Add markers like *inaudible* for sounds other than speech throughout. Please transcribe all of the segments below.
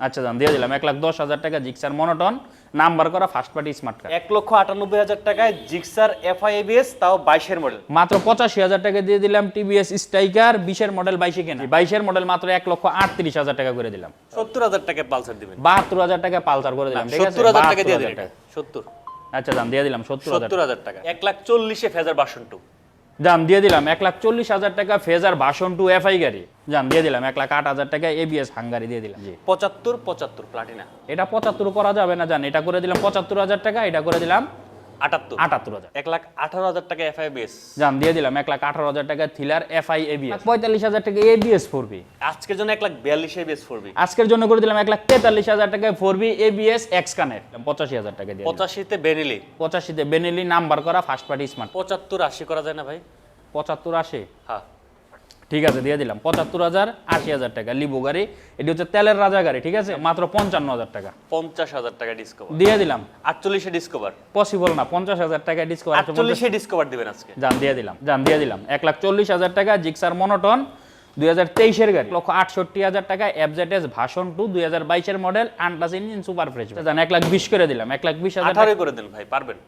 আচ্ছা দাম দিয়ে দিলাম। এক লাখ দশ হাজার টাকা জিক্সার মনোটন নাম্বার করা ফার্স্ট পার্টি স্মার্ট কার্ড এক লক্ষ আটানব্বই হাজার টাকায় জিক্সার এফআইএবিএস তাও বাইশের মডেল মাত্র পঁচাশি হাজার টাকা দিয়ে দিলাম টিভিএস স্ট্রাইকার বিশের মডেল বাইশে কেনা। বাইশের মডেল মাত্র এক লক্ষ আটত্রিশ হাজার টাকা করে দিলাম। সত্তর হাজার টাকায় পালসার দিবেন। বাহাত্তর হাজার টাকা পালসার করে দিলাম সত্তর হাজার টাকা দিয়ে 72,000 দিন সত্তর। আচ্ছা দাম দিয়ে দিলাম সত্তর হাজার সত্তর হাজার টাকা। এক লাখ চল্লিশে ফেজার বাসন টু দাম দিয়ে দিলাম এক লাখ চল্লিশ হাজার টাকা ফেজার বাসন টু এফআই গাড়ি। দাম দিয়ে দিলাম এক লাখ আট হাজার টাকা এবিএস হাঙ্গারি দিয়ে দিলাম। পঁচাত্তর পঁচাত্তর প্লাটিনা এটা পঁচাত্তর করা যাবে না জান এটা করে দিলাম পঁচাত্তর হাজার টাকা এটা করে দিলাম আটাত্তর। আটাত্তর হাজার। এক লাখ আঠারো হাজার টাকা এফআই বিএস জান দিয়ে দিলাম এক লাখ আঠারো হাজার টাকা থিলার এফআই এবিএস পঁয়তাল্লিশ হাজার টাকা এবিএস ফোর বি আজকের জন্য এক লাখ বিয়াল্লিশ এবিএস ফোরবি আজকের জন্য করে দিলাম এক লাখ তেতাল্লিশ হাজার টাকা ফোর বি এবিএস এক্স কানের পঁচাশি হাজার টাকা দিয়ে পঁচাশিতে বেনিলি পঁচাশিতে বেনিলি নাম্বার করা ফার্স্ট পার্টি স্মার্ট পঁচাত্তর আশি করা যায় না ভাই। পঁচাত্তর আশি? হ্যাঁ। ঠিক আছে দিয়ে দিলাম। পঁচাত্তর হাজার আশি হাজার টাকা লিবু গাড়ি। এটি হচ্ছে তেলের রাজা গাড়ি ঠিক আছে? মাত্র পঞ্চান্ন হাজার টাকা। পঞ্চাশ হাজার টাকা ডিসকভার দিয়ে দিলাম। আটচল্লিশে ডিসকভার পসিবল না পঞ্চাশ হাজার টাকা ডিসকাউন্ট আটচল্লিশে ডিসকভার দিবেন আজকে। জান দিয়ে দিলাম জান দিয়ে দিলাম। এক লাখ চল্লিশ হাজার টাকা জিক্সার মনোটন দুই হাজার তেইশের গাড়ি। লক্ষ আটষট্টি হাজার টাকা এফজেডএস ভাষণ টু দুই হাজার বাইশের model untouched engine super fresh জান এক লাখ বিশ করে দিলাম এক লাখ বিশ হাজার করে দেন ভাই পারবেন?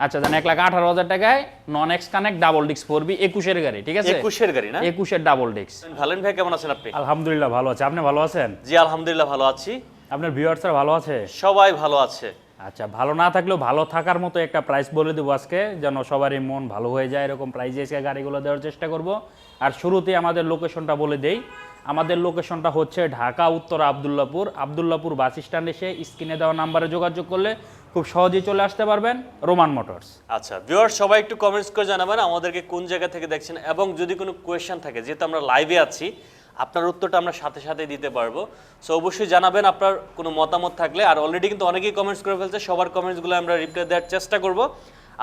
আচ্ছা জান এক লাখ আঠারো হাজার টাকায় নন এক্স কানেক্ট ডাবল ডিক্স ফোর বি একুশের গাড়ি ঠিক আছে? একুশের গাড়ি না? একুশের ডাবল ডিক্স ভালেন ভাই কেমন আছেন আপনি? আলহামদুলিল্লাহ ভালো আছে। আপনি ভালো আছেন? জি আলহামদুলিল্লাহ ভালো আছি। আপনার ভিউয়ার্সরা ভালো আছে? সবাই ভালো আছে। আচ্ছা ভালো না থাকলেও ভালো থাকার মতো একটা প্রাইস বলে দেবো আজকে যেন সবারই মন ভালো হয়ে যায় এরকম প্রাইজে এসে গাড়িগুলো দেওয়ার চেষ্টা করব। আর শুরুতে আমাদের লোকেশনটা বলে দেই। আমাদের লোকেশনটা হচ্ছে ঢাকা উত্তর আবদুল্লাপুর। আবদুল্লাপুর বাস স্ট্যান্ড এসে স্ক্রিনে দেওয়া নাম্বারে যোগাযোগ করলে খুব সহজেই চলে আসতে পারবেন রোমান মোটরস আচ্ছা ভিউয়ার সবাই একটু কমেন্টস করে জানাবেন আমাদেরকে কোন জায়গা থেকে দেখছেন এবং যদি কোনো কোয়েশ্চেন থাকে যেহেতু আমরা লাইভে আছি আপনার উত্তরটা আমরা সাথে সাথে দিতে পারব। সো অবশ্যই জানাবেন আপনার কোনো মতামত থাকলে। আর অলরেডি কিন্তু অনেকেই কমেন্টস করে ফেলছে সবার কমেন্টসগুলো আমরা রিপ্লাই দেওয়ার চেষ্টা করব।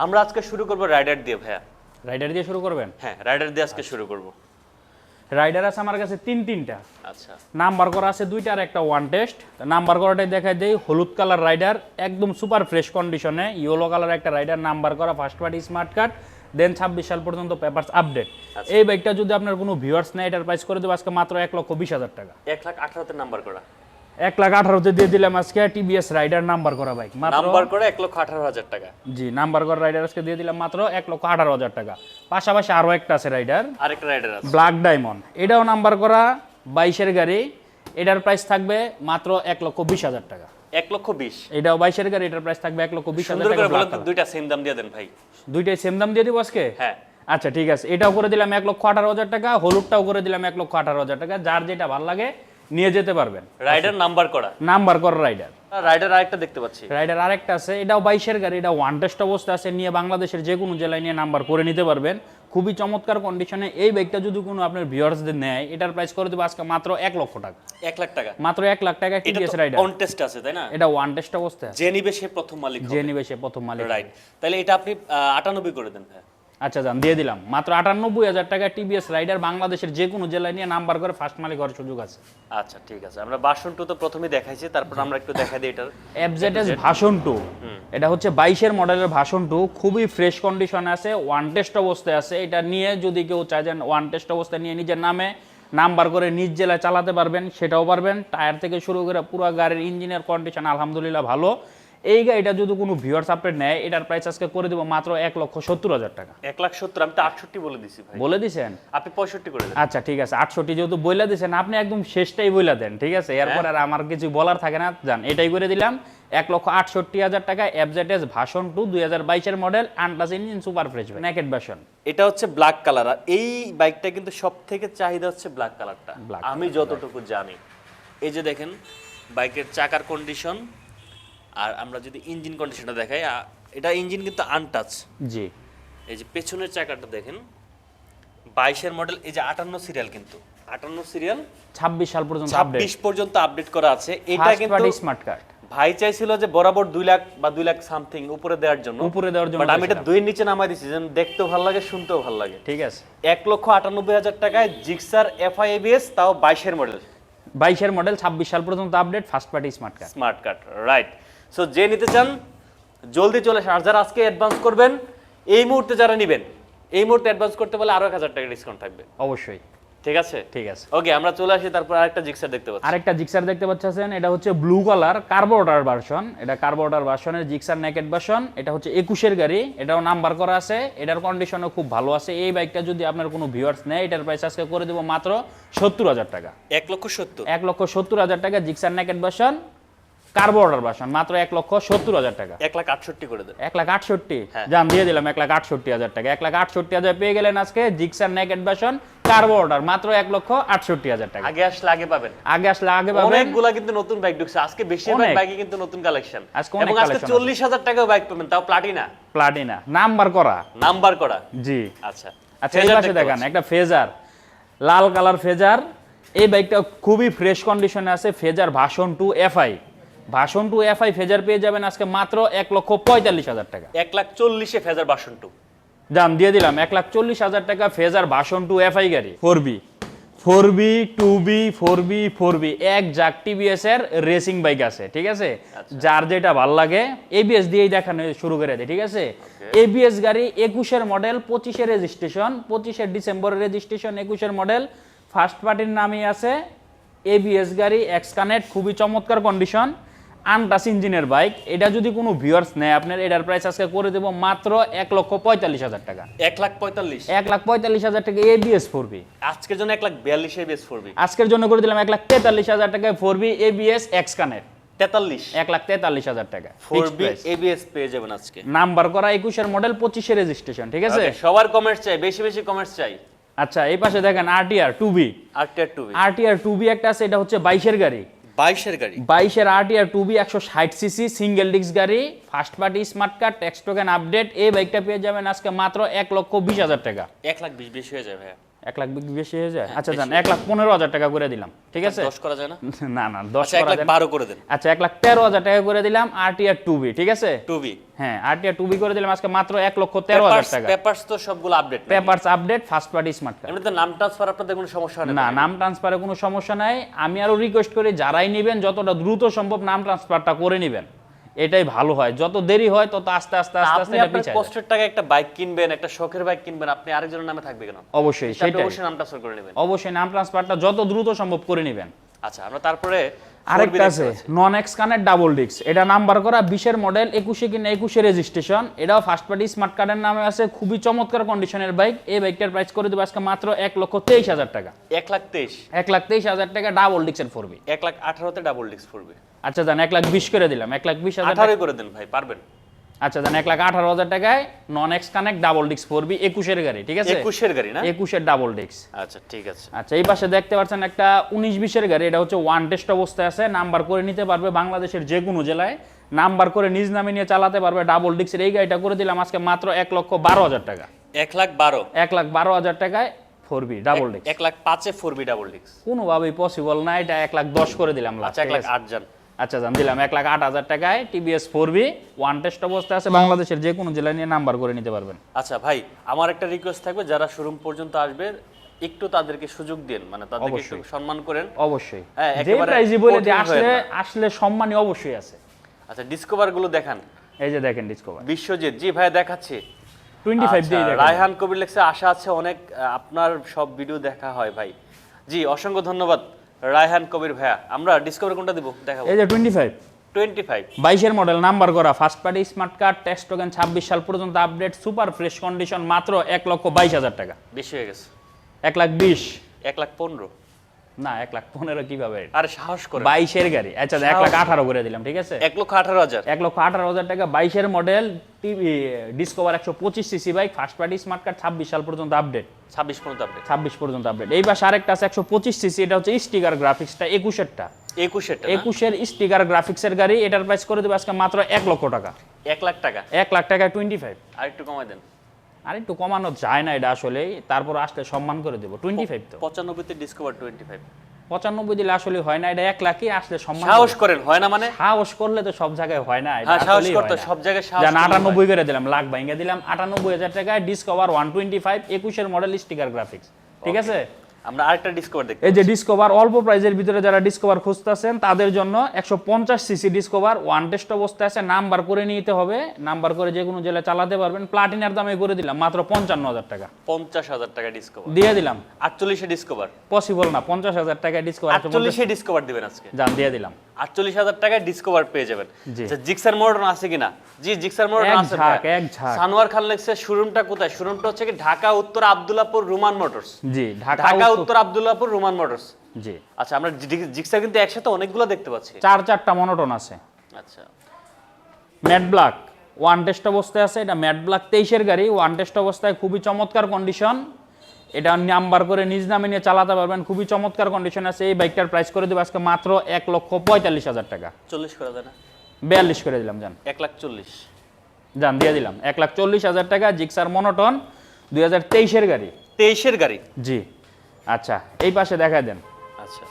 আমরা আজকে শুরু করব রাইডার দিয়ে ভাইয়া। রাইডার দিয়ে শুরু করবেন? হ্যাঁ রাইডার দিয়ে আজকে শুরু করব। রাইডার আছে আমার কাছে তিন তিনটা। আচ্ছা। নাম্বার করা আছে দুইটা আর একটা ওয়ান টেস্ট নাম্বার করাটাই দেখাই দেই হলুদ কালার রাইডার একদম সুপার ফ্রেশ কন্ডিশনে ইয়েলো কালার একটা রাইডার নাম্বার করা ফার্স্ট পার্টি স্মার্ট কার্ড দেন ছাব্বিশ সাল পর্যন্ত পেপার আপডেট এই বাইকটা যদি আপনার কোনো ভিউয়ার্স নেয় এটার প্রাইস করে দেবো আজকে মাত্র এক লক্ষ বিশ হাজার টাকা। এক লাখ আঠারোতে নাম্বার করা। এক লাখ আঠারোতে দিয়ে দিলাম আজকে টিভিএস রাইডার নাম্বার করা বাইক নাম্বার করে এক লক্ষ আঠারো হাজার টাকা। জি নাম্বার করা রাইডার আজকে দিয়ে দিলাম মাত্র এক লক্ষ আঠারো হাজার টাকা। পাশাপাশি আরও একটা আছে রাইডার আরেকটা রাইডার আছে। ব্ল্যাক ডায়মন্ড এটাও নাম্বার করা বাইশের গাড়ি। এটার প্রাইস থাকবে মাত্র এক লক্ষ বিশ হাজার টাকা। এক লক্ষ বিশ। এটাও বাইশের গাড়ি এটার প্রাইস থাকবে এক লক্ষ বিশ হাজার টাকা। দুইটা সেম দাম দিয়ে দেন ভাই। দুইটাই সেম দাম দিয়ে দিব আজকে? হ্যাঁ। আচ্ছা ঠিক আছে। এটাও করে দিলাম এক লক্ষ আঠারো হাজার টাকা হলুদটাও করে দিলাম এক লক্ষ আঠারো হাজার টাকা। যার যেটা ভালো লাগে নিয়ে যেতে পারবেন। রাইডার নাম্বার করা। নাম্বার করা রাইডার রাইডার আরেকটা দেখতে পাচ্ছি। রাইডার আরেকটা আছে এটাও বাইশের গাড়ি এটা ওয়ান টেস্ট অবস্থা আছে নিয়ে বাংলাদেশের যে কোনো জেলায় নিয়ে নাম্বার করে নিতে পারবেন। খুবই চমৎকার কন্ডিশনে এই বাইকটা যদি কোনো আপনার ভিউয়ার্সদের নেয় এটার প্রাইস করে দেবো আজকে মাত্র এক লক্ষ টাকা। এক লাখ টাকা। মাত্র এক লাখ টাকা টিভিএস রাইডার অন টেস্ট আছে তাই না? এটা ওয়ান টেস্ট অবস্থা যে নিবে সে প্রথম মালিক যে নিবে সে প্রথম মালিক রাইট তাহলে এটা আপনি আটানব্বই করে দেন ভাই আচ্ছা যান দিয়ে দিলাম। মাত্র আটানব্বই হাজার টাকা টিভিএস রাইডার বাংলাদেশের যে কোনো জেলায় নিয়ে নাম্বার করে ফার্স্ট মালিক হওয়ার সুযোগ আছে। আচ্ছা ঠিক আছে। আমরা বাসন টু তো প্রথমে দেখাইছি তারপর আমরা একটু দেখাই দিই এটার এফজেডএস ভাষণ টু এটা হচ্ছে বাইশের মডেলের ভাষণ টু খুবই ফ্রেশ কন্ডিশনে আছে ওয়ান টেস্ট অবস্থায় আছে। এটা নিয়ে যদি কেউ চায় যে ওয়ান টেস্ট অবস্থায় নিয়ে নিজের নামে নাম্বার করে নিজ জেলায় চালাতে পারবেন সেটাও পারবেন। টায়ার থেকে শুরু করে পুরো গাড়ির ইঞ্জিনের কন্ডিশন আলহামদুলিল্লাহ ভালো। এই গাড়িটা যদি কোনো ভিউয়ার্স আপডেট নেয় এটার প্রাইস আজকে করে দেবো মাত্র এক লক্ষ সত্তর হাজার টাকা। এক লাখ সত্তর আমি তো আটষট্টি বলে দিছি ভাই। বলে দিছেন? আপনি পঁয়ষট্টি করে দেন। আচ্ছা ঠিক আছে। আটষট্টি যেহেতু বইলা দিছেন আপনি একদম শেষটাই বইলা দেন ঠিক আছে? এরপর আর আমার কিছু বলার থাকে না জান এটাই করে দিলাম। এক লক্ষ আটষট্টি হাজার টাকা এফজেডএস ভাষণ টু দুই হাজার বাইশের model untouched engine super fresh naked version এটা হচ্ছে ব্ল্যাক কালার আর এই বাইকটা কিন্তু সব থেকে চাহিদা হচ্ছে ব্ল্যাক কালারটা আমি যতটুকু জানি। এই যে দেখেন বাইকের চাকার কন্ডিশন আর আমরা যদি ইঞ্জিন কন্ডিশনটা দেখাই এটা ইঞ্জিন কিন্তু আনটাচ জি। এই যে পেছনের চাকাটা দেখেন বাইশের মডেল এই যে আটান্ন সিরিয়াল কিন্তু আটান্ন সিরিয়াল ছাব্বিশ সাল পর্যন্ত ছাব্বিশ পর্যন্ত আপডেট করা আছে। এটা কিন্তু স্মার্ট কার্ড ভাই চাইছিল যে বরাবর দুই লাখ বা দুই লাখ সামথিং উপরে দেওয়ার জন্য। উপরে দেওয়ার জন্য আমি এটা দুইয়ের নিচে নামাই দিছি যেন দেখতেও ভালো লাগে শুনতেও ভালো লাগে। ঠিক আছে। এক লক্ষ আটানব্বই হাজার টাকায় জিক্সার এফআই এবিএস তাও বাইশের মডেল বাইশের মডেল ছাব্বিশ সাল পর্যন্ত update first party smart card smart card right so যে নিতে চান জলদি চলে আসেন। আর যারা আজকে অ্যাডভান্স করবেন এই মুহূর্তে যারা নেবেন এই মুহূর্তে অ্যাডভান্স করতে পারলে আরও এক হাজার টাকা ডিসকাউন্ট থাকবে। অবশ্যই। ঠিক আছে? ঠিক আছে। ওকে আমরা চলে আসি তারপর আরেকটা জিক্সার দেখতে পাচ্ছি। আরেকটা জিক্সার দেখতে পাচ্ছেন এটা হচ্ছে ব্লু কালার কার্বোটার ভার্সন এটা কার্বোটার ভার্সনের জিক্সার নেকেট ভার্সন এটা হচ্ছে একুশের গাড়ি এটাও নাম্বার করা আছে এটার কন্ডিশনও খুব ভালো আছে। এই বাইকটা যদি আপনার কোনো ভিউয়ার্স নেয় এটার প্রাইস আজকে করে দেবো মাত্র সত্তর হাজার টাকা। এক লক্ষ সত্তর। এক লক্ষ সত্তর হাজার টাকা Gixxer naked version carburettor version মাত্র এক লক্ষ সত্তর হাজার টাকা। এক লাখ আটষট্টি করে দেন। এক লাখ আটষট্টি? হ্যাঁ। জান দিয়ে দিলাম এক লাখ আটষট্টি হাজার টাকা। এক লাখ আটষট্টি হাজার পেয়ে গেলেন আজকে জিক্সার নেকেট ভার্সন মাত্র এক লক্ষ আটষট্টি হাজার টাকা। আগে আসলে আগে পাবেন। আগে আসলে আগে পাবেন। অনেকগুলা কিন্তু নতুন বাইক ঢুকছে। আজকে বেশিরভাগ। বাইকে কিন্তু নতুন কালেকশন আজকে অনেক চল্লিশ হাজার টাকাও বাইক পাবেন তাও প্লাটিনা প্লাটিনা নাম্বার করা। নাম্বার করা। জি। আচ্ছা। আচ্ছা এই পাশে দেখেন একটা ফেজার লাল কালার ফেজার এই বাইকটা খুবই ফ্রেশ কন্ডিশনে আছে Fazer version two FI version two FI Fazer পেয়ে যাবেন আজকে মাত্র এক লক্ষ পঁয়তাল্লিশ হাজার টাকা। এক লাখ চল্লিশে ফেজার বাসন টু। দাম দিয়ে দিলাম এক লাখ চল্লিশ হাজার টাকা ফেজার ভাষণ টু এফআই গাড়ি। Four B. Four B two B four B four B. এক জাক টিভিএস এর রেসিং বাইক আছে ঠিক আছে? যার যেটা ভালো লাগে এবিএস দিয়েই দেখানো শুরু করে দেয় ঠিক আছে? এবিএস গাড়ি একুশের মডেল পঁচিশে রেজিস্ট্রেশন পঁচিশে ডিসেম্বরের রেজিস্ট্রেশন একুশের মডেল ফার্স্ট পার্টির নামই আছে এবিএস গাড়ি এক্স কানেক্ট খুবই চমৎকার কন্ডিশন আনটাস ইঞ্জিনের বাইক এটা যদি কোনো ভিউয়ার্স নেয় আপনার এটার প্রাইস আজকে করে দেবো মাত্র এক লক্ষ পঁয়তাল্লিশ হাজার টাকা। এক লাখ পঁয়তাল্লিশ। এক লাখ পঁয়তাল্লিশ হাজার টাকা এবিএস ফোর বি আজকের জন্য এক লাখ বিয়াল্লিশে বেস ফোরবি আজকের জন্য করে দিলাম এক লাখ তেতাল্লিশ হাজার টাকায় ফোর বি এবিএস এক্স কানের তেতাল্লিশ। এক লাখ তেতাল্লিশ হাজার টাকা। ফোর বি এবিএস পেয়ে যাবেন আজকে। নাম্বার করা একুশের মডেল পঁচিশের রেজিস্ট্রেশন ঠিক আছে? সবার কমেন্টস চাই বেশি বেশি কমেন্টস চাই। আচ্ছা এই পাশে দেখেন আরটিআর টু বি আর টিয়ার two V RTR two V একটা আছে এটা হচ্ছে বাইশের গাড়ি। বাইশের গাড়ি। বাইশের আরটিআর টু বি একশো ষাট সিসি সিঙ্গেল ডিস্ক গাড়ি first party smart card tax token update এই বাইকটা পেয়ে যাবেন আজকে মাত্র এক লক্ষ বিশ হাজার টাকা। এক লাখ বিশ বেশি হয়ে ভাইয়া। এক লাখ বেশি হয়ে যায়? আচ্ছা জান এক লাখ পনেরো হাজার টাকা করে দিলাম ঠিক আছে? দশ করা যায় না? *laughs* না না দশ আচ্ছা করা লাখ যায় বারো করে দেন। আচ্ছা এক লাখ তেরো হাজার টাকা করে দিলাম আরটিআর টু বি ঠিক আছে? টু বি হ্যাঁ আরটিআর টু বি করে দিলাম আজকে মাত্র এক লক্ষ তেরো হাজার টাকা। পেপারস তো সবগুলো update papers update first party smart card এমনিতে নাম ট্রান্সফার আপনাদের কোনো সমস্যা হয় না নাম ট্রান্সফারে কোনো সমস্যা নাই। আমি আরও রিকোয়েস্ট করি যারাই নেবেন যতটা দ্রুত সম্ভব নাম ট্রান্সফারটা করে নেবেন। এটাই ভালো হয়। যত দেরি হয় তত আস্তে আস্তে আস্তে আস্তে আপনি এটা আপনার পিছায় কষ্টের টাকা একটা বাইক কিনবেন একটা শখের বাইক কিনবেন আপনি আরেকজনের নামে থাকবে কেন? অবশ্যই সেটা অবশ্যই নাম ট্রান্সফার করে নেবেন। অবশ্যই নাম ট্রান্সফারটা যত দ্রুত সম্ভব করে নেবেন। আচ্ছা আমরা তারপরে 4B আরেকটা আছে নন এক্স কানের ডাবল ডিক্স এটা নাম্বার করা বিশের মডেল একুশে কিনা একুশে রেজিস্ট্রেশন এটাও ফার্স্ট পার্টি স্মার্ট কার্ডের নামে আছে খুবই চমৎকার কন্ডিশনের বাইক এই বাইকটার প্রাইস করে দেবো আজকে মাত্র এক লক্ষ তেইশ হাজার টাকা। এক লাখ তেইশ। এক লাখ তেইশ হাজার টাকা ডাবল ডিক্সের ফোরবি এক লাখ আঠারোতে ডাবল ডিক্স পড়বে আচ্ছা জান এক লাখ বিশ করে দিলাম। এক লাখ বিশ হাজার করে দেন ভাই পারবেন? আচ্ছা জান এক লাখ আঠারো হাজার টাকায় নন এক্স কানেক্ট ডাবল ডিক্স ফোরবি একুশের গাড়ি ঠিক আছে? একুশের গাড়ি না? একুশের ডাবল ডিক্স আচ্ছা ঠিক আছে। আচ্ছা এই পাশে দেখতে পাচ্ছেন একটা উনিশ বিশের গাড়ি এটা হচ্ছে ওয়ান টেস্ট অবস্থায় আছে নাম্বার করে নিতে পারবে বাংলাদেশের যে কোনো জেলায় নাম্বার করে নিজ নামে নিয়ে চালাতে পারবে ডাবল ডিক্সের এই গাড়িটা করে দিলাম আজকে মাত্র এক লক্ষ বারো হাজার টাকা। এক লাখ বারো? এক লাখ বারো হাজার টাকায় ফোর বি ডাবল ডিক্স এক লাখ পাঁচে ফোর বি ডাবল ডিস্ক কোনোভাবেই পসিবল না এটা এক লাখ দশ করে দিলাম last, আচ্ছা এক লাখ? আট যান আচ্ছা জান দিলাম। এক লাখ আট হাজার টাকায় TVS four V one test অবস্থায় আছে বাংলাদেশের যে কোনো জেলায় নিয়ে নাম্বার করে নিতে পারবেন। আচ্ছা ভাই আমার একটা রিকোয়েস্ট থাকবে যারা শোরুম পর্যন্ত আসবে একটু তাদেরকে সুযোগ দিন মানে তাদেরকে একটু সম্মান করেন। অবশ্যই। হ্যাঁ, একেবারে বলে যে আসলে আসলে সম্মানই অবশ্যই আছে। আচ্ছা ডিসকভারগুলো দেখান। এই যে দেখেন ডিসকভার বিশ্বজিৎ জি ভাই দেখাচ্ছি। আচ্ছা, দিয়ে দেখেন। রায়হান কবির লেখছে আশা আছে অনেক আপনার সব ভিডিও দেখা হয় ভাই। জি অসংখ্য ধন্যবাদ। রায়হান কবির ভাইয়া আমরা ডিসকভার কোনটা দিব? দেখাবো। এই যে টোয়েন্টি ফাইভ টোয়েন্টি ফাইভ বাইশের মডেল নাম্বার করা first party smart card tax token ছাব্বিশ সাল পর্যন্ত আপডেট সুপার ফ্রেশ কন্ডিশন মাত্র এক লক্ষ বাইশ হাজার টাকা। বেশি হয়ে গেছে। এক লাখ বিশ। এক লাখ পনেরো। না এক লাখ পনেরো কীভাবে? আরে সাহস করে। বাইশের গাড়ি। আচ্ছা এক লাখ আঠারো করে দিলাম ঠিক আছে? এক লক্ষ আঠারো হাজার। এক লক্ষ আঠারো হাজার টাকা বাইশের মডেল টিভি ডিসকভার একশো পঁচিশ CC bike first party smart card ছাব্বিশ সাল পর্যন্ত আপডেট ছাব্বিশ পর্যন্ত আপডেট ছাব্বিশ পর্যন্ত আপডেট এই পাশে আরেকটা আছে একশো পঁচিশ সিসি এটা হচ্ছে স্টিকার গ্রাফিক্সটা একুশেরটা। একুশের একুশের স্টিকার গ্রাফিক্সের গাড়ি এটার প্রাইস করে দেবে আজকে মাত্র এক লক্ষ টাকা। এক লাখ টাকা। এক লাখ টাকা টোয়েন্টি ফাইভ আর একটু কমাই দেন। আর একটু কমানো যায় না এটা আসলে তারপর আসলে সম্মান করে দেবো। টোয়েন্টি ফাইভ তো। পঁচানব্বইতে ডিসকভার টোয়েন্টি ফাইভ পঁচানব্বই দিলে আসলে হয় না এটা এক লাখই আসলে সম্মান সাহস করে। করেন হয় না মানে? সাহস করলে তো সব জায়গায় হয় না হ্যাঁ, সাহস করতে সব জায়গায় সাহস জান আটানব্বই করে দিলাম লাখ ভাঙ্গে দিলাম আটানব্বই হাজার টাকায় ডিসকভার ওয়ান টোয়েন্টি ফাইভ একুশের মডেল স্টিকার গ্রাফিক্স ঠিক আছে? আমরা আরেকটা ডিসকভার দেখতে এই যে ডিসকভার অল্প প্রাইজের ভিতরে যারা ডিসকভার খুঁজতেছেন তাদের জন্য একশো পঞ্চাশ সিসি ডিসকভার ওয়ান টেস্ট অবস্থায় আছে নাম্বার করে নিতে হবে নাম্বার করে যে কোনো জেলায় চালাতে পারবেন। প্লাটিনার দামে করে দিলাম মাত্র পঞ্চান্ন হাজার টাকা। পঞ্চাশ হাজার টাকা ডিসকভার দিয়ে দিলাম। আটচল্লিশে ডিসকভার পসিবল না পঞ্চাশ হাজার টাকায় ডিসকভার আটচল্লিশে ডিসকভার দিবেন আজকে। যান দিয়ে দিলাম। আটচল্লিশ হাজার টাকায় ডিসকভার পেয়ে যাবেন। আচ্ছা, জিক্সার মডার্ন আছে কিনা? জি জিক্সার মডার্ন আছে ঝাঁক, এক ঝাঁক। সানোয়ার খান লেগসের শোরুমটা কোথায়? শোরুমটা হচ্ছে কি ঢাকা উত্তর আব্দুল্লাপুর রুমান মোটরস। জি ঢাকা উত্তর- আব্দুল্লাপুর রুমান মোটরস জি। আচ্ছা আমরা জি- জিক্সার কিন্তু একসাথে অনেকগুলো দেখতে পাচ্ছি। চার চারটা মনোটন আছে। আচ্ছা। ম্যাট ব্ল্যাক ওয়ান টেস্ট অবস্থায় আছে। এটা ম্যাট ব্ল্যাক তেইশের গাড়ি ওয়ান টেস্ট অবস্থায় খুবই চমৎকার কন্ডিশন এটা নাম্বার করে নিজ নামে নিয়ে চালাতে পারবেন। খুবই চমৎকার কন্ডিশন আছে। এই বাইকটার প্রাইস করে দেবো আজকে মাত্র এক লক্ষ পঁয়তাল্লিশ হাজার টাকা। চল্লিশ করে দেয় না বিয়াল্লিশ করে দিলাম যান এক লাখ চল্লিশ। যান দিয়ে দিলাম। এক লাখ চল্লিশ হাজার টাকা জিক্সার মনোটন দুই হাজার তেইশের গাড়ি। তেইশের গাড়ি। জি। আচ্ছা এই পাশে দেখা দেন। আচ্ছা।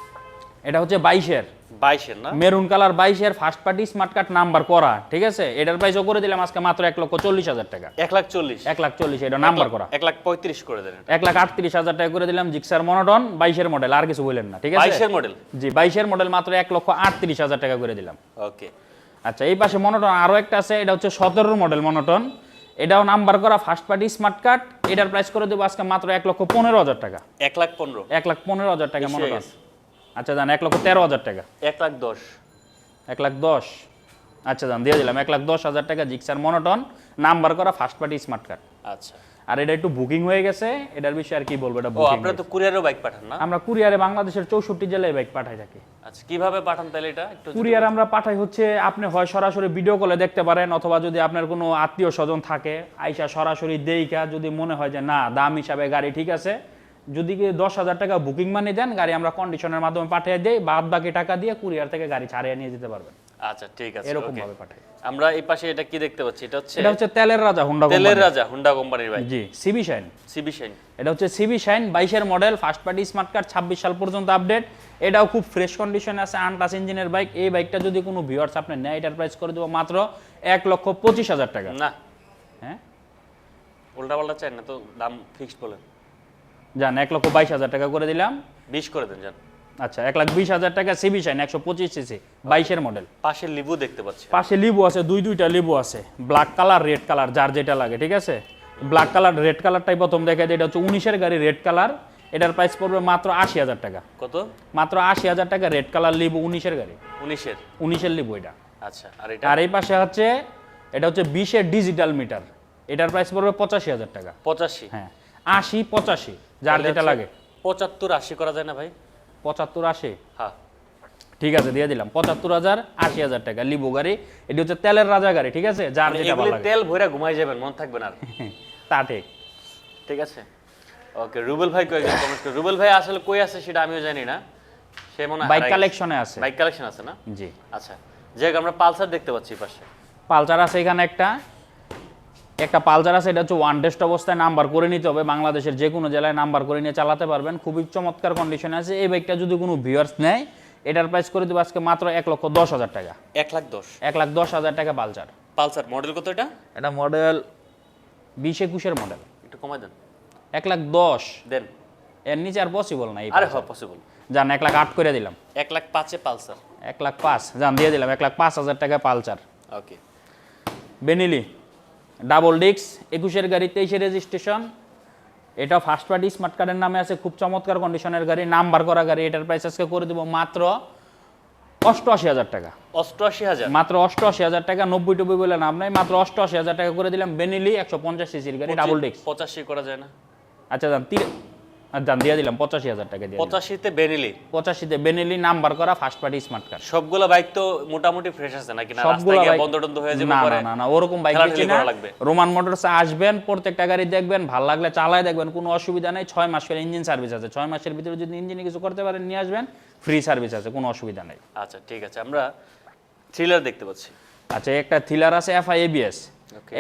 এটা হচ্ছে বাইশের। বাইশের না? মেরুন কালার বাইশের first party smart card number করা ঠিক আছে? এটার প্রাইসও করে দিলাম আজকে মাত্র এক লক্ষ চল্লিশ হাজার টাকা। এক লাখ চল্লিশ। এক লাখ চল্লিশ এটা নাম্বার করা। এক লাখ পঁয়ত্রিশ করে দেন এক লাখ আটত্রিশ হাজার টাকা করে দিলাম জিক্সার মনোটন বাইশের মডেল আর কিছু বললেন না ঠিক আছে? বাইশের মডেল জি বাইশের মডেল মাত্র এক লক্ষ আটত্রিশ হাজার টাকা করে দিলাম। ওকে। আচ্ছা এই পাশে মনোটন আরও একটা আছে এটা হচ্ছে সতেরোর মডেল মনোটন এটাও নাম্বার করা ফার্স্ট পার্টি স্মার্ট কার্ড এটার প্রাইস করে দেবো আজকে মাত্র এক লক্ষ পনেরো হাজার টাকা। এক লাখ পনেরো। এক লাখ পনেরো হাজার টাকা মনে হয়ে আচ্ছা যান এক লক্ষ তেরো হাজার টাকা। এক লাখ দশ। এক লাখ দশ। আচ্ছা যান দিয়ে দিলাম। এক লাখ দশ হাজার টাকা জিক্সার মনোটন নাম্বার করা ফার্স্ট পার্টি স্মার্ট কার্ড আচ্ছা। আর এটা একটু বুকিং হয়ে গেছে এটার বিষয়ে আর কি বলব? এটা বুকিং আপনারা তো কুরিয়ারও বাইক পাঠান না? আমরা কুরিয়ারে বাংলাদেশের চৌষট্টি জেলায় বাইক পাঠাই থাকি। আচ্ছা কীভাবে পাঠান তাহলে এটা? একটু কুরিয়ার আমরা পাঠাই হচ্ছে আপনি হয় সরাসরি ভিডিও কলে দেখতে পারেন অথবা যদি আপনার কোনো আত্মীয় স্বজন থাকে আইসা সরাসরি দেইকা যদি মনে হয় যে না দাম হিসাবে গাড়ি ঠিক আছে যদি কি দশ হাজার টাকা বুকিং মানি দেন গাড়ি আমরা কন্ডিশনের মাধ্যমে পাঠিয়ে দেই বাদ বাকি টাকা দিয়ে কুরিয়ার থেকে গাড়ি ছাড়িয়ে নিয়ে যেতে পারবেন। আচ্ছা ঠিক আছে এরকম ভাবে পাঠাই। আমরা এই পাশে এটা কি দেখতে পাচ্ছি? এটা হচ্ছে এটা হচ্ছে তেলের রাজা হুন্ডা তেলের রাজা হুন্ডা কোম্পানির বাইক জি সিবি শাইন সিবি শাইন এটা হচ্ছে সিবি শাইন বাইশের model first party smart card ছাব্বিশ সাল পর্যন্ত আপডেট এটাও খুব ফ্রেশ কন্ডিশনে আছে আনটাচ ইঞ্জিনের বাইক এই বাইকটা যদি কোনো ভিউয়ার্স আপনি নেয় এটার প্রাইস করে দেবো মাত্র এক লক্ষ পঁচিশ হাজার টাকা। না। হ্যাঁ? উল্টা পাল্টা চাই না তো দাম ফিক্সড বলেন। যান এক লক্ষ বাইশ হাজার টাকা করে দিলাম। বিশ করে দেন যান। আচ্ছা এক লাখ বিশ হাজার টাকা সিবি শাইন একশো পঁচিশ সিসি বাইশের মডেল পাশে লিবু দেখতে পাচ্ছি। পাশে লিবু আছে দুই দুইটা লিবু আছে। ব্ল্যাক কালার রেড কালার যার যেটা লাগে ঠিক আছে? ব্ল্যাক কালার রেড কালারটাই প্রথম দেখা যায় এটা হচ্ছে উনিশের গাড়ি রেড কালার এটার প্রাইস পড়বে মাত্র আশি হাজার টাকা। কত? মাত্র আশি হাজার টাকা রেড কালার লিবু উনিশের গাড়ি। উনিশের? উনিশের লিবু এটা। আচ্ছা আর এটা? আর এই পাশে হচ্ছে এটা হচ্ছে বিশের ডিজিটাল মিটার এটার প্রাইস পড়বে পঁচাশি হাজার টাকা। পঁচাশি? হ্যাঁ আশি পঁচাশি যার যেটা লাগে। পঁচাত্তর আশি করা যায় না ভাই? পঁচাত্তর আশি? হ্যাঁ। ঠিক আছে দিয়ে দিলাম। পঁচাত্তর হাজার আশি হাজার টাকা লিবু গাড়ি। এটি হচ্ছে তেলের রাজা গাড়ি ঠিক আছে? যার মানে যেটা ভালো তেল ভরে ঘুমাই যাবেন মন থাকবে না *laughs* তা ঠিক। ঠিক আছে? ওকে রুবেল ভাই কই গেল কমেন্ট করে রুবেল ভাই আসলে কই আছে সেটা আমিও জানি না। সে মনে বাইক কালেকশনে আছে। বাইক কালেকশন আছে না? জি। আচ্ছা যাক আমরা পালসার দেখতে পাচ্ছি পাশে। পালসার আছে এখানে একটা। একটা পালচার আছে এটা হচ্ছে ওয়ান টেস্ট অবস্থায় নাম্বার করে নিতে হবে। বাংলাদেশের যে কোনো জেলায় নাম্বার করে নিয়ে চালাতে পারবেন। খুবই চমৎকার কন্ডিশনে আছে। এই বাইকটা যদি কোনো ভিউয়ার্স নেয় এটার প্রাইস করে দেবো আজকে মাত্র এক লক্ষ দশ হাজার টাকা। এক লাখ দশ। এক লাখ দশ হাজার টাকা পালচার পালসার মডেল কত এটা? এটা মডেল বিশ একুশের মডেল একটু কমাই দেন। এক লাখ দশ। দেন। এর নিচে আর পসিবল না আরে হ্যাঁ পসিবল যান এক লাখ আট করে দিলাম। এক লাখ পাঁচে পালসার। এক লাখ পাঁচ। যান দিয়ে দিলাম। এক লাখ পাঁচ হাজার টাকা পালসার। ওকে। বেনিলি ডাবল ডিক্স একুশের গাড়ি তেইশে রেজিস্ট্রেশন এটা ফার্স্ট পার্টি স্মার্ট কার্ডের নামে আছে খুব চমৎকার কন্ডিশনের গাড়ি নাম্বার করা গাড়ি এটার প্রাইস আজকে করে দেবো মাত্র অষ্টআশি হাজার টাকা। অষ্টআশি হাজার? মাত্র অষ্টআশি হাজার টাকা নব্বই টব্বই বলে নাম নাই মাত্র অষ্টআশি হাজার টাকা করে দিলাম বেনিলি একশো পঞ্চাশ সিসির গাড়ি ডাবল ডিক্স পঁচাশি করা যায় না। আচ্ছা যান দিয়ে দিলাম পঁচাশি হাজার টাকা দিয়ে পঁচাশিতে বেনিলি পঁচাশিতে বেনিলি নাম্বার করা ফার্স্ট পার্টি স্মার্ট কার্ড সবগুলো বাইক তো মোটামুটি ফ্রেশ আছে নাকি? না সবগুলো বন্ধ টন্ধ হয়ে যাবে না না না ওরকম বাইক বেচি না। রোমান মোটরসে আসবেন প্রত্যেকটা গাড়ি দেখবেন ভালো লাগলে চালায় দেখবেন কোনো অসুবিধা নেই। ছয় ইঞ্জিন সার্ভিস আছে। ছয় মাসের ভিতরে যদি ইঞ্জিনে কিছু করতে পারেন নিয়ে আসবেন ফ্রি সার্ভিস আছে কোনো অসুবিধা নেই। আচ্ছা ঠিক আছে আমরা থ্রিলার দেখতে পাচ্ছি। আচ্ছা একটা থ্রিলার আছে FI ABS.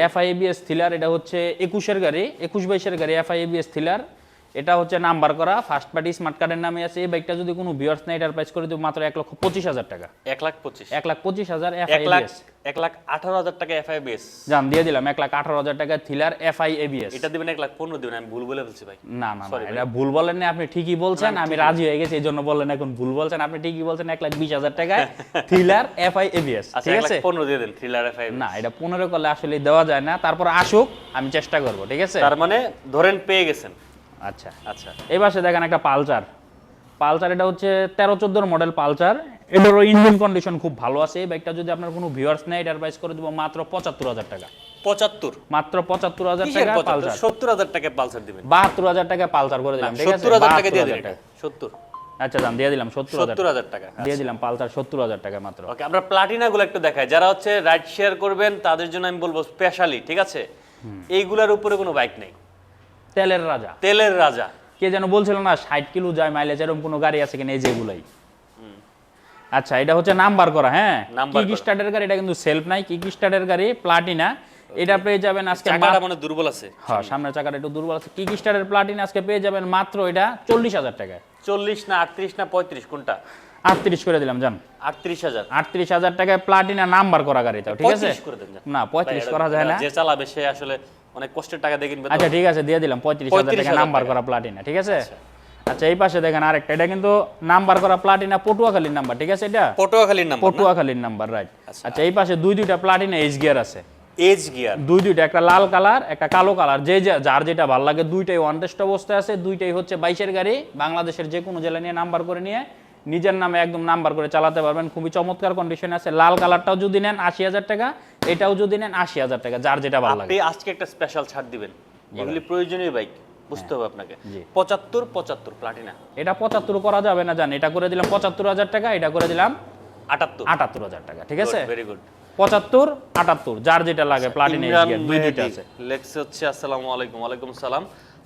FI ABS thriller এটা হচ্ছে একুশের গাড়ি একুশ বাইশের গাড়ি এফআই এবিএস থ্রিলার এটা হচ্ছে নাম্বার করা ফার্স্ট পার্টি স্মার্ট কার্ডের নামে আছে। এই বাইকটা যদি কোনো ভিউয়ার্স নেই এটার প্রাইস করে দেবো মাত্র এক লক্ষ পঁচিশ হাজার টাকা। এক লাখ পঁচিশ। এক লাখ পঁচিশ হাজার এক লাখ এক লাখ আঠারো হাজার টাকা এফআইবিএস জান দিয়ে দিলাম এক লাখ আঠারো হাজার টাকা থ্রিলার এফআই এবিএস এটা দিবেন এক লাখ পনেরো দিবেন আমি ভুল বলে ফেলছি ভাই। না না এটা ভুল বলেন না আপনি ঠিকই বলছেন আমি রাজি হয়ে গেছি এই জন্য বললেন এখন ভুল বলছেন আপনি ঠিকই বলছেন এক লাখ বিশ হাজার টাকায় থ্রিলার এফআই এবিএস ঠিক আছে? পনেরো দিয়ে দেন থ্রিলার এফআই না এটা পনেরো করলে আসলে দেওয়া যায় না তারপর আসুক আমি চেষ্টা করব ঠিক আছে? তার মানে ধরেন পেয়ে গেছেন। আচ্ছা আচ্ছা। এই পাশে দেখেন একটা পালচার পালচার এটা হচ্ছে তেরো চোদ্দোর মডেল পালচার এটারও ইঞ্জিন কন্ডিশন খুব ভালো আছে। এই বাইকটা যদি আপনার কোনো ভিউয়ার্স নেই এটার প্রাইস করে দেবো মাত্র পঁচাত্তর হাজার টাকা। পঁচাত্তর? মাত্র পঁচাত্তর হাজার টাকা সত্তর হাজার টাকা পালসার দিবেন। বাহাত্তর হাজার টাকা করে দিলাম সত্তর হাজার টাকা দিয়ে 72,000 দিন এটা সত্তর। আচ্ছা দাম দিয়ে দিলাম সত্তর হাজার সত্তর হাজার টাকা দিয়ে দিলাম পালচার সত্তর হাজার টাকা মাত্র। ওকে আমরা প্লাটিনা গুলো একটু দেখাই। যারা হচ্ছে রাইড শেয়ার করবেন তাদের জন্য আমি বলব স্পেশালি ঠিক আছে? এইগুলার উপরে কোনো বাইক নেই। তেলের রাজা। তেলের রাজা। কে যেন বলছিল না ষাট কিলো যায় মাইলেজ এরকম কোনো গাড়ি আছে কিনা? এই যেগুলাই আচ্ছা এটা হচ্ছে নাম্বার করা হ্যাঁ? কিক স্টার্টের গাড়ি? এটা কিন্তু সেলফ নাই কিক স্টার্টের গাড়ি? প্লাটিনা এটা পেয়ে যাবেন আজকে চাকাটা মানে দুর্বল আছে। হ্যাঁ সামনের চাকাটা একটু দুর্বল আছে। কিক স্টারের প্লাটিন আজকে পেয়ে যাবেন মাত্র এটা চল্লিশ হাজার টাকায়। চল্লিশ না আটত্রিশ না পঁয়ত্রিশ কোনটা? আটত্রিশ করে দিলাম জান। আটত্রিশ হাজার। আটত্রিশ হাজার টাকায় প্লাটিনা নাম্বার করা গাড়িটাও ঠিক আছে? 35 করে দেন না পঁয়ত্রিশ করা যায় না। যে চালাবে সে আসলে অনেক কষ্টের টাকা দিয়ে কিনবে আচ্ছা ঠিক আছে দিয়ে দিলাম পঁয়ত্রিশ হাজার টাকা নাম্বার করা প্লাটিনা ঠিক আছে? আচ্ছা। এই পাশে দেখেন আরেকটা এটা কিন্তু নাম্বার করা প্লাটিনা পটুয়াখালীর নাম্বার ঠিক আছে এটা? পটুয়াখালীর নাম্বার পটুয়াখালীর নাম্বার রাইট আচ্ছা। এই পাশে দুই দুইটা প্লাটিনা এইচ গিয়ার আছে। এজ গিয়ার দুই দুইটা একটা লাল কালার একটা কালো কালার যে যে- যার যেটা ভালো লাগে দুইটাই ওয়ান টেস্ট অবস্থায় আছে দুইটাই হচ্ছে বাইশের গাড়ি বাংলাদেশের যে কোনো জেলা নিয়ে নাম্বার করে নিয়ে নিজের নামে একদম নাম্বার করে চালাতে পারবেন। খুবই চমৎকার কন্ডিশনে আছে। লাল কালারটাও যদি নেন আশি হাজার টাকা এটাও যদি নেন আশি হাজার টাকা যার যেটা ভালো লাগে। আজকে একটা স্পেশাল ছাড় দিবেন। এগুলি প্রয়োজনীয় বাইক বুঝতে হবে আপনাকে। পঁচাত্তর পঁচাত্তর প্লাটিনা এটা পঁচাত্তর করা যাবে না জান। এটা করে দিলাম পঁচাত্তর হাজার টাকা এটা করে দিলাম আটাত্তর। আটাত্তর হাজার টাকা ঠিক আছে? ভেরি গুড পঁচাত্তর আটাত্তর যার যেটা লাগে প্লাটিন ইমরান দুই দুইটা আছে। লেখছে হচ্ছে আসসালামু আলাইকুম ওয়ালাইকুম সালাম।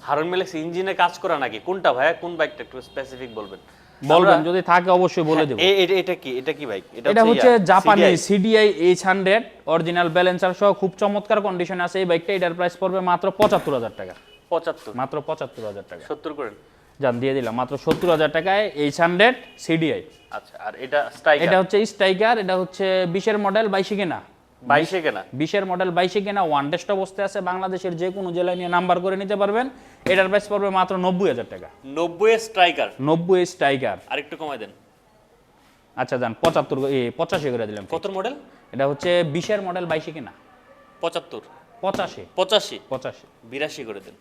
হারুন মিলেক্স ইঞ্জিনে কাজ করা নাকি? কোনটা ভাইয়া? কোন বাইকটা একটু স্পেসিফিক বলবেন। বলবেন যদি থাকে অবশ্যই বলে দেবো। এ- এ- এটা কি? এটা কি বাইক এটা হচ্ছে জাপানি CDI H hundred original balancer সহ খুব চমৎকার কন্ডিশন আছে। এই বাইকটা এটার প্রাইস পড়বে মাত্র পঁচাত্তর হাজার টাকা। পঁচাত্তর? মাত্র পঁচাত্তর হাজার টাকা। সত্তর করেন? জান দিয়ে দিলাম। মাত্র সত্তর হাজার টাকায় এইচ হান্ড্রেড সিডিআই আচ্ছা আর এটা স্ট্রাইকার এটা হচ্ছে স্ট্রাইকার এটা হচ্ছে বিশের মডেল বাইশে কেনা। বাইশে কেনা। বিশের মডেল বাইশে কেনা ওয়ান টেস্ট অবস্থায় আছে বাংলাদেশের যে কোনো জেলায় নিয়ে নাম্বার করে নিতে পারবেন। এটার প্রাইস পড়বে মাত্র নব্বই হাজার টাকা। নব্বই স্ট্রাইকার নব্বই স্ট্রাইকার আর একটু কমাই দেন। আচ্ছা যান পঁচাত্তর পঁচাশি করে দিলাম। কত মডেল এটা হচ্ছে বিশের মডেল বাইশে কিনা। পঁচাত্তর। পঁচাশি। পঁচাশি? পঁচাশি। বিরাশি করে দেন।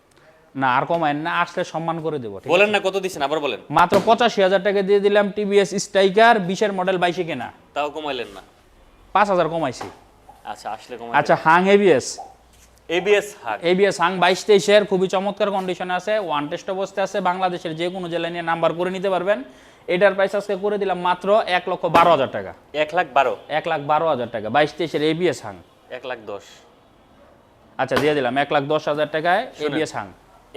না আর কমায় না আসলে সম্মান করে দেবো বলেন না কত দিচ্ছেন? আবার বলেন। মাত্র পঁচাশি হাজার টাকা দিয়ে দিলাম টিভিএস স্ট্রাইকার বিশের মডেল বাইশে কেনা। তাও কমাইলেন না। পাঁচ হাজার কমাইছি। আচ্ছা আসলে আচ্ছা হাং এবিএস এবিএস হাক এবিএস হাং। বাইশ তেইশের খুবই চমৎকার কন্ডিশনে আছে ওয়ান টেস্ট অবস্থায় আছে বাংলাদেশের যে কোনো জেলায় নিয়ে নাম্বার করে নিতে পারবেন। এটার প্রাইস আজকে করে দিলাম মাত্র এক লক্ষ বারো হাজার টাকা। এক লাখ বারো। এক লাখ বারো হাজার টাকা বাইশ তেইশের এবিএস হাং। এক লাখ দশ। আচ্ছা দিয়ে দিলাম এক লাখ দশ হাজার টাকায় এবিএস হাং।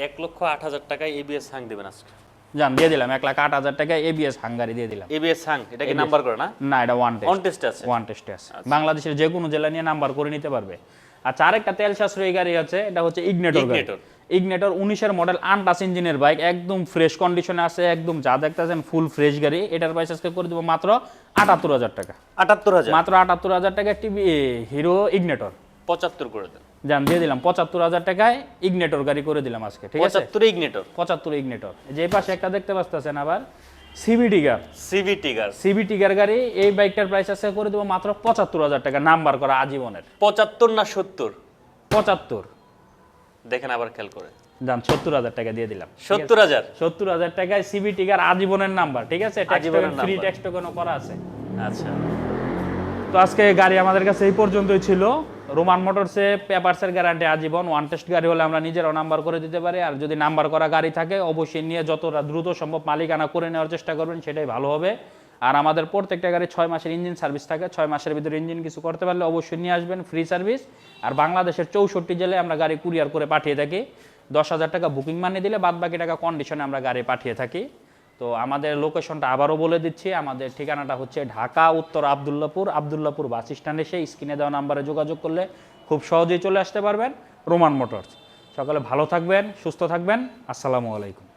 এক লক্ষ আট হাজার টাকায় এবিএস হাং দেবেন আজকে। যান দিয়ে দিলাম এক লাখ আট হাজার টাকায় এবিএস হাঙ্গারি দিয়ে দিলাম। এবিএস হাং এটা কি নাম্বার করে না? না এটা ওয়ান টেস্ট অন টেস্ট আছে। ওয়ান টেস্টে আছে বাংলাদেশের যে কোনো জেলা নিয়ে নাম্বার করে নিতে পারবে। আচ্ছা আরেকটা তেল সাশ্রয়ী গাড়ি আছে এটা হচ্ছে ইগনেটর Ignitor। ইগনেটর উনিশের মডেল আনটাস ইঞ্জিনের বাইক একদম ফ্রেশ কন্ডিশনে আছে একদম যা দেখতেছেন ফুল ফ্রেশ গাড়ি। এটার প্রাইস আজকে করে দেবো মাত্র আটাত্তর হাজার টাকা। আটাত্তর হাজার। মাত্র আটাত্তর হাজার টাকা টিভি হিরো ইগনেটর পঁচাত্তর করে দেন। যান দিয়ে দিলাম। পঁচাত্তর হাজার টাকায় ইগনেটর গাড়ি করে দিলাম আজকে ঠিক আছে? পঁচাত্তর ইগনেটর পঁচাত্তর ইগনেটর যে পাশে একটা দেখতে পাচ্ছেন আবার সিবিটি গার সিভি টিগার সিবি টিগার গাড়ি এই বাইকটার প্রাইস আছে করে দেবো মাত্র পঁচাত্তর হাজার টাকা নাম্বার করা আজীবনের। পঁচাত্তর না সত্তর? পঁচাত্তর। দেখেন আবার খেয়াল করে। দাম সত্তর হাজার টাকা দিয়ে দিলাম সত্তর হাজার? সত্তর হাজার টাকায় সিবি টিগার আজীবনের নাম্বার ঠিক আছে? আজীবনের ফ্রি। ট্যাক্স টোকেনও করা আছে। আচ্ছা। তো আজকে গাড়ি আমাদের কাছে এই পর্যন্তই ছিল। রোমান মোটরসে পেপারসের গ্যারান্টি আজীবন ওয়ান টেস্ট গাড়ি হলে আমরা নিজেরাও নাম্বার করে দিতে পারি। আর যদি নাম্বার করা গাড়ি থাকে, অবশ্যই নিয়ে যতটা দ্রুত সম্ভব মালিকানা করে নেওয়ার চেষ্টা করবেন, সেটাই ভালো হবে। আর আমাদের প্রত্যেকটা গাড়ি ছয় মাসের ইঞ্জিন সার্ভিস থাকে। ছয় মাসের ভিতরে ইঞ্জিন কিছু করতে পারলে অবশ্যই নিয়ে আসবেন ফ্রি সার্ভিস আর বাংলাদেশের চৌষট্টি জেলায় আমরা গাড়ি কুরিয়ার করে পাঠিয়ে থাকি। দশ হাজার টাকা বুকিং মানিয়ে দিলে বাদ বাকি টাকা কন্ডিশনে আমরা গাড়ি পাঠিয়ে থাকি। তো আমাদের লোকেশনটা আবারও বলে দিচ্ছি, আমাদের ঠিকানাটা হচ্ছে ঢাকা, উত্তর আবদুল্লাপুর আবদুল্লাপুর বাস স্ট্যান্ড এসে স্ক্রিনে দেওয়া নাম্বারে যোগাযোগ করলে খুব সহজেই চলে আসতে পারবেন, রোমান মোটরস। সকালে ভালো থাকবেন, সুস্থ থাকবেন, আসসালামু আলাইকুম।